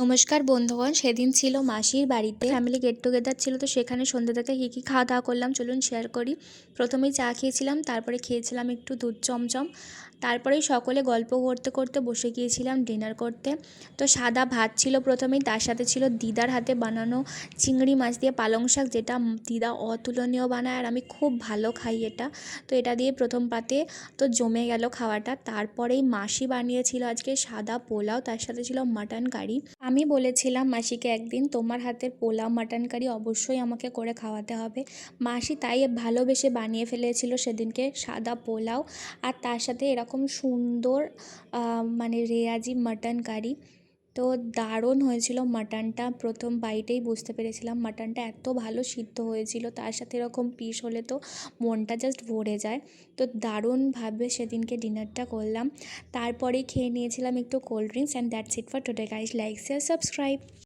নমস্কার বন্ধুগণ, সেদিন ছিল মাসির বাড়িতে। ফ্যামিলি গেট টুগেদার ছিল, তো সেখানে সন্ধ্যে থেকে কী কী খাওয়া দাওয়া করলাম চলুন শেয়ার করি। প্রথমেই চা খেয়েছিলাম, তারপরে খেয়েছিলাম একটু দুধ চমচম। তারপরেই সকলে গল্প করতে করতে বসে গিয়েছিলাম ডিনার করতে। তো সাদা ভাত ছিল প্রথমেই, তার সাথে ছিল দিদার হাতে বানানো চিংড়ি মাছ দিয়ে পালং শাক, যেটা দিদা অতুলনীয় বানায় আর আমি খুব ভালো খাই এটা। তো এটা দিয়ে প্রথম পাতে তো জমে গেল খাওয়াটা। তারপরেই মাসি বানিয়েছিল আজকে সাদা পোলাও, তার সাথে ছিল মাটন কারি আমি বলেছিলাম মাসিকে একদিন, তোমার হাতের পোলাও, মাটন কারি অবশ্যই আমাকে করে খাওয়াতে হবে। মাসি তাই ভালোবেসে বানিয়ে ফেলেছিল সেদিনকে সাদা পোলাও। আর তার সাথে এরকম সুন্দর মানে রেয়াজি মাটন কারি। তো দারুণ হয়েছিল মাটনটা। প্রথম বাইটেই বুঝতে পেরেছিলাম মাটনটা এত ভালো সিদ্ধ হয়েছিল, তার সাথে এরকম পিস হলে তো মনটা জাস্ট ভরে যায়। তো দারুণভাবে সেদিনকে ডিনারটা করলাম। তারপরে খেয়ে নিয়েছিলাম একটু cold drinks and that's it for today guys like share subscribe